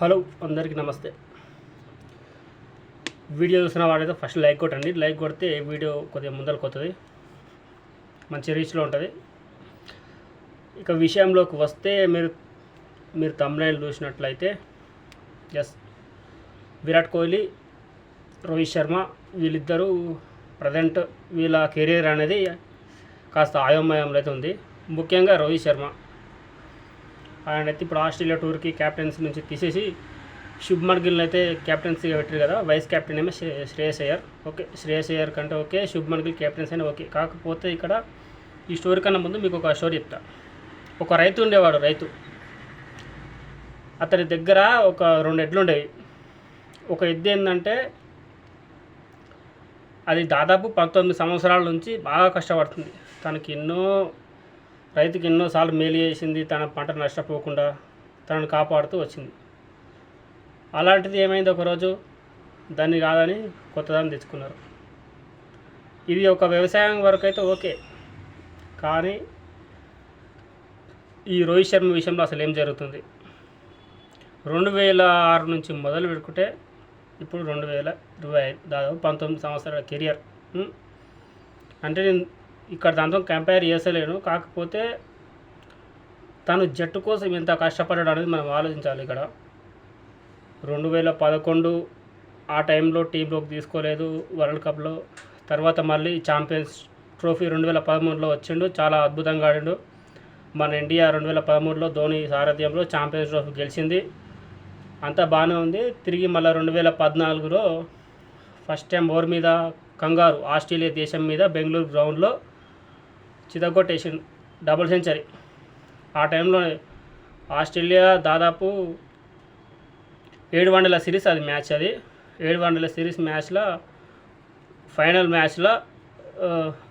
Hello అందరికీ నమస్తే. Video చూసిన వాడైతే ఫస్ట్ లైక్ కొట్టండి. లైక్ కొడితే వీడియో కొద్దిగా ముందరకు వస్తుంది మంచి రీచ్లో ఉంటుంది. ఇక విషయంలోకి వస్తే మీరు మీరు తమిళనాడు చూసినట్లయితే ఎస్ విరాట్ కోహ్లీ రోహిత్ శర్మ వీళ్ళిద్దరూ ప్రజెంట్ వీళ్ళ కెరీర్ అనేది కాస్త ఆయోమయంలో అయితే ఉంది. ముఖ్యంగా రోహిత్ శర్మ. ఆయన అయితే ఇప్పుడు ఆస్ట్రేలియా టూర్కి క్యాప్టెన్సీ నుంచి తీసేసి శుభ్మన్ గిల్ అయితే క్యాప్టెన్సీగా పెట్టారు కదా వైస్ కెప్టెన్ ఏమో శ్రేయస్ అయ్యర్. ఓకే శ్రేయస్ అయ్యర్ కంటే ఓకే శుభ్మన్ గిల్ క్యాప్టెన్సీ అయినా ఓకే. కాకపోతే ఇక్కడ ఈ స్టోరీ కన్నా ముందు మీకు ఒక స్టోరీ చెప్తా. ఒక రైతు ఉండేవాడు రైతు. అతని దగ్గర ఒక రెండు ఎడ్లు ఉండేవి. ఒక ఎద్దు ఏంటంటే అది దాదాపు పంతొమ్మిది సంవత్సరాల నుంచి బాగా కష్టపడుతుంది. తనకి ఎన్నో రైతుకి ఎన్నోసార్లు మేలు చేసింది తన పంట నష్టపోకుండా తనను కాపాడుతూ వచ్చింది. అలాంటిది ఏమైంది ఒకరోజు? దాన్ని కాదని కొత్తదాన్ని తెచ్చుకున్నారు. ఇది ఒక వ్యవసాయం వరకు అయితే ఓకే. కానీ ఈ రోహిత్ శర్మ విషయంలో అసలు ఏం జరుగుతుంది? రెండు వేల ఆరు నుంచి మొదలు పెట్టుకుంటే ఇప్పుడు రెండు వేల ఇరవై ఐదు దాదాపు పంతొమ్మిది సంవత్సరాల కెరియర్. అంటే నేను ఇక్కడ దాంతో కంపేర్ చేసలేను. కాకపోతే తను జట్టు కోసం ఎంత కష్టపడ్డాడు అనేది మనం ఆలోచించాలి ఇక్కడ. రెండు వేల పదకొండు ఆ టైంలో టీంలోకి తీసుకోలేదు వరల్డ్ కప్లో. తర్వాత మళ్ళీ ఛాంపియన్స్ ట్రోఫీ రెండు వేల పదమూడులో వచ్చిండు. చాలా అద్భుతంగా ఆడిండు. మన ఇండియా రెండు వేల పదమూడులో ధోని సారథ్యంలో ఛాంపియన్స్ ట్రోఫీ గెలిచింది. అంతా బాగానే ఉంది. తిరిగి మళ్ళీ రెండు వేల పద్నాలుగులో ఫస్ట్ టైం ఓవర్ మీద కంగారు ఆస్ట్రేలియా దేశం మీద బెంగళూరు గ్రౌండ్లో చితగొట్టేసి డబుల్ సెంచరీ ఆ టైంలో ఆస్ట్రేలియా దాదాపు ఏడు వన్డేల సిరీస్ అది మ్యాచ్ అది. ఏడు వన్డేల సిరీస్ మ్యాచ్లో ఫైనల్ మ్యాచ్లో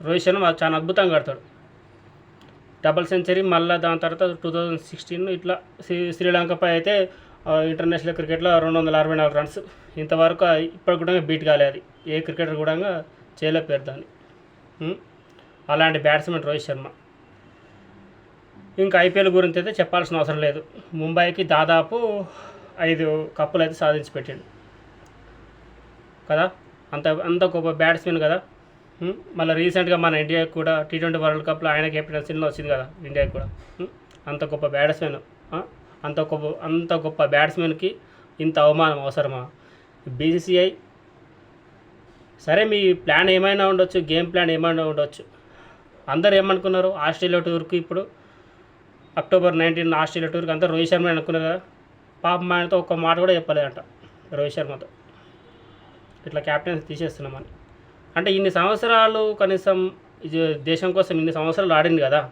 రోహిత్ శర్మ చాలా అద్భుతంగా ఆడతాడు. డబుల్ సెంచరీ మళ్ళీ దాని తర్వాత టూ థౌజండ్ సిక్స్టీన్ ఇట్లా శ్రీ శ్రీలంకపై అయితే ఇంటర్నేషనల్ క్రికెట్లో రెండు వందల అరవై నాలుగు రన్స్ ఇంతవరకు ఇప్పటికి కూడా బీట్ కాలేదు ఏ క్రికెటర్ కూడా చేయలేకపోయారు దాన్ని. అలాంటి బ్యాట్స్మెన్ రోహిత్ శర్మ. ఇంకా ఐపీఎల్ గురించి అయితే చెప్పాల్సిన అవసరం లేదు. ముంబైకి దాదాపు ఐదు కప్పులు అయితే సాధించి పెట్టాడు. కదా? అంత అంత గొప్ప బ్యాట్స్మెన్ కదా? మళ్ళీ రీసెంట్గా మన ఇండియాకి కూడా టీ ట్వంటీ వరల్డ్ కప్లో ఆయన కెప్టెన్సీలో వచ్చింది కదా ఇండియాకి కూడా. అంత గొప్ప బ్యాట్స్మెన్. అంత గొప్ప అంత గొప్ప బ్యాట్స్మెన్కి ఇంత అవమానం అవసరమా? బీసీసీఐ? సరే మీ ప్లాన్ ఏమైనా ఉండొచ్చు గేమ్ ప్లాన్ ఏమైనా ఉండొచ్చు. అందరు ఏమనుకున్నారు? ఆస్ట్రేలియా టూర్కి ఇప్పుడు అక్టోబర్ నైన్టీన్ ఆస్ట్రేలియా టూర్కి అంతా రోహిత్ శర్మ అనుకున్నారు కదా? పాప ఆయనతో ఒక్క మాట కూడా చెప్పలేదంట రోహిత్ శర్మతో. ఇట్లా క్యాప్టెన్స్ తీసేస్తున్నామని అంటే ఇన్ని సంవత్సరాలు కనీసం ఇది దేశం కోసం ఇన్ని సంవత్సరాలు ఆడింది కదా?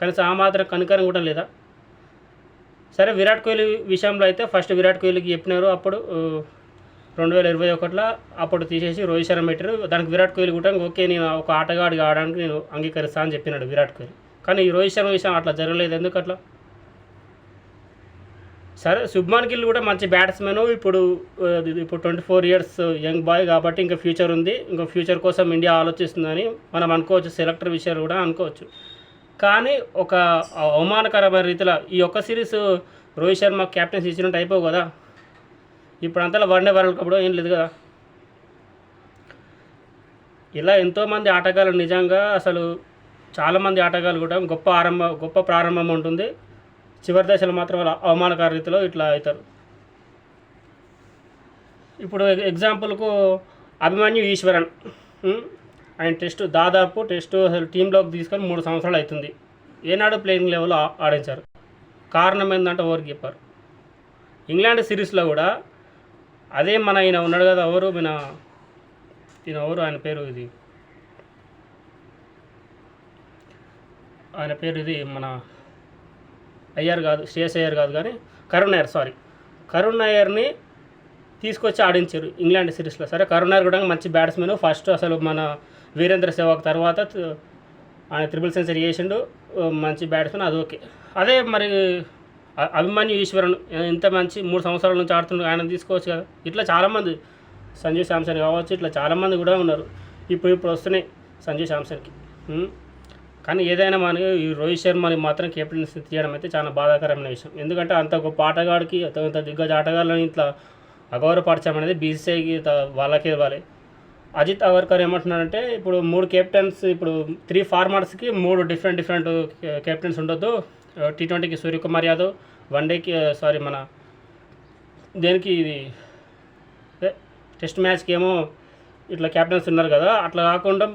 కనీసం ఆ మాత్రం కనికరం కూడా లేదా? సరే విరాట్ కోహ్లీ విషయంలో అయితే ఫస్ట్ విరాట్ కోహ్లీకి చెప్పినారు. అప్పుడు రెండు వేల ఇరవై ఒకటిలో అప్పుడు తీసేసి రోహిత్ శర్మ పెట్టారు. దానికి విరాట్ కోహ్లీ కూడా ఓకే నేను ఒక ఆటగాడు ఆడడానికి నేను అంగీకరిస్తా అని చెప్పినాడు విరాట్ కోహ్లీ. కానీ ఈ రోహిత్ శర్మ విషయం అట్లా జరగలేదు. ఎందుకు అట్లా? సరే శుభ్మాన్ గిల్ కూడా మంచి బ్యాట్స్మెన్. ఇప్పుడు ఇప్పుడు twenty four years young boy కాబట్టి ఇంకా ఫ్యూచర్ ఉంది. ఇంకా ఫ్యూచర్ కోసం ఇండియా ఆలోచిస్తుందని మనం అనుకోవచ్చు. సెలెక్టర్ విషయాలు కూడా అనుకోవచ్చు. కానీ ఒక అవమానకరమైన రీతిలో ఈ ఒక్క సిరీస్ రోహిత్ శర్మ క్యాప్టెన్స్ ఇచ్చినట్టు అయిపోవు కదా. ఇప్పుడు అంతలో వన్డే వరల్డ్ కప్లో ఏం లేదు కదా. ఇలా ఎంతోమంది ఆటగాళ్ళు నిజంగా అసలు చాలామంది ఆటగాళ్ళు కూడా గొప్ప ఆరంభ గొప్ప ప్రారంభం ఉంటుంది. చివరి దశలో మాత్రం అలా అవమానకర రీతిలో ఇట్లా అవుతారు. ఇప్పుడు ఎగ్జాంపుల్కు అభిమన్యు ఈశ్వరన్. ఆయన టెస్ట్ దాదాపు టెస్ట్ అసలు టీంలోకి తీసుకొని మూడు సంవత్సరాలు అవుతుంది. ఏనాడు ప్లేయింగ్ లెవెల్లో ఆడించారు. కారణం ఏంటంటే ఓవర్ కీపర్. ఇంగ్లాండ్ సిరీస్లో కూడా అదే మన ఈయన ఉన్నాడు కదా ఎవరు? మన ఈయన ఎవరు? ఆయన పేరు ఇది. ఆయన పేరు ఇది మన అయ్యారు కాదు శ్రేయస్ అయ్యారు కాదు కానీ కరుణ్ అయ్యర్ సారీ కరుణ్ అయ్యర్ని తీసుకొచ్చి ఆడించారు ఇంగ్లాండ్ సిరీస్లో. సరే కరుణ్ అయ్యర్ కూడా మంచి బ్యాట్స్మెన్ ఫస్ట్ అసలు మన వీరేంద్ర సెహ్వాగ్ తర్వాత ఆయన త్రిబుల్ సెంచరీ చేసిండు మంచి బ్యాట్స్మెన్ అది ఓకే అదే మరి అభిమాన్యు ఈశ్వరన్ ఇంత మంచి మూడు సంవత్సరాల నుంచి ఆడుతుండే ఆయన తీసుకోవచ్చు కదా. ఇట్లా చాలామంది సంజయ్ శాంసన్ కావచ్చు ఇట్లా చాలామంది కూడా ఉన్నారు. ఇప్పుడు ఇప్పుడు వస్తున్నాయి సంజయ్ శాంసన్కి. కానీ ఏదైనా మనకి ఈ రోహిత్ శర్మని మాత్రం కెప్టెన్సీ తీయడం అయితే చాలా బాధాకరమైన విషయం. ఎందుకంటే అంత గొప్ప ఆటగాడికి అంత అంత దిగ్గజ ఆటగాళ్ళని ఇట్లా అగౌరవపరచడం అనేది బీసీఐకి వాళ్ళకే ఇవ్వాలి. అజిత్ అగర్కర్ ఏమంటున్నాడంటే ఇప్పుడు మూడు కెప్టెన్స్ ఇప్పుడు త్రీ ఫార్మర్స్కి మూడు డిఫరెంట్ డిఫరెంట్ కెప్టెన్స్ ఉండొద్దు. టీ ట్వంటీకి సూర్యకుమార్ యాదవ్ వన్ డేకి సారీ మన దేనికి ఇది? టెస్ట్ మ్యాచ్కి ఏమో ఇట్లా కెప్టెన్స్ ఉన్నారు కదా అట్లా కాకుండా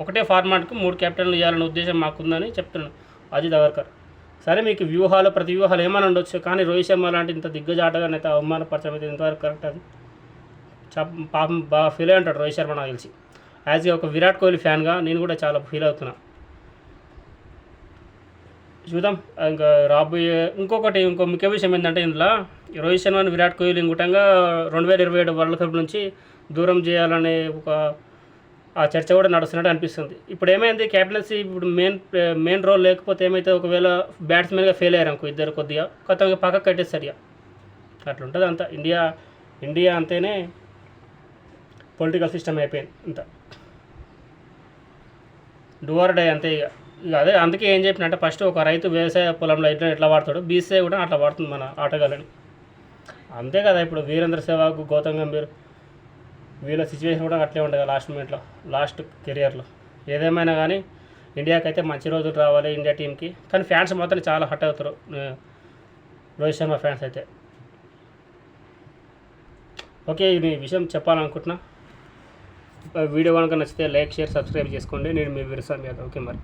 ఒకటే ఫార్మాట్కు మూడు కెప్టెన్లు ఇవ్వాలనే ఉద్దేశం మాకుందని చెప్తున్నాను. అజిత్ అగర్కర్ సరే మీకు వ్యూహాలు ప్రతి వ్యూహాలు ఏమైనా ఉండొచ్చు కానీ రోహిత్ శర్మ లాంటి ఇంత దిగ్గజ ఆటగాన్ని అయితే అవమానపరచడం అయితే ఇంతవరకు కరెక్ట్ అది చా- పాపం బాగా ఫీల్ అయి ఉంటాడు రోహిత్ శర్మ నాకు తెలిసి. యాజ్ ఒక విరాట్ కోహ్లీ ఫ్యాన్గా నేను కూడా చాలా ఫీల్ అవుతున్నా. చూద్దాం. ఇంకా రాబోయే ఇంకొకటి ఇంకో ముఖ్య విషయం ఏంటంటే ఇందులో రోహిత్ శర్మ విరాట్ కోహ్లీ ఇంకోటంగా రెండు వేల ఇరవై ఏడు వరల్డ్ కప్ నుంచి దూరం చేయాలనే ఒక ఆ చర్చ కూడా నడుస్తున్నట్టు అనిపిస్తుంది. ఇప్పుడు ఏమైంది? క్యాప్టెన్సీ ఇప్పుడు మెయిన్ మెయిన్ రోల్ లేకపోతే ఏమైతే ఒకవేళ బ్యాట్స్మెన్గా ఫెయిల్ అయ్యారు అనుకో ఇద్దరు కొద్దిగా కొత్తగా పక్కకు కట్టేస్తారు అట్లుంటుంది అంతా. ఇండియా ఇండియా అంతేనే పొలిటికల్ సిస్టమ్ అయిపోయింది అంత. డూఆర్ డై అంతే ఇక. అదే అందుకే ఏం చెప్పినట్టే ఫస్ట్ ఒక రైతు వ్యవసాయ పొలంలో ఎట్లా ఎట్లా వాడతాడు బీసీఐ కూడా అట్లా వాడుతుంది మన ఆటగాళ్ళని అంతే కదా ఇప్పుడు వీరేంద్ర సేవకు గౌతమ్ గంభీర్ వీళ్ళ సిచ్యువేషన్ కూడా అట్లే ఉండదు లాస్ట్ మినిట్లో లాస్ట్ కెరియర్లో ఏదేమైనా కానీ ఇండియాకి అయితే మంచి రోజులు రావాలి ఇండియా టీంకి కానీ ఫ్యాన్స్ మాత్రం చాలా హట్ అవుతారు రోహిత్ శర్మ ఫ్యాన్స్ అయితే. ఓకే ఇది ఈ విషయం చెప్పాలనుకుంటున్నా. వీడియో కనుక నచ్చితే లైక్ షేర్ సబ్స్క్రైబ్ చేసుకోండి. నేను మీ విరసామి యాదవ్. ఓకే మరి.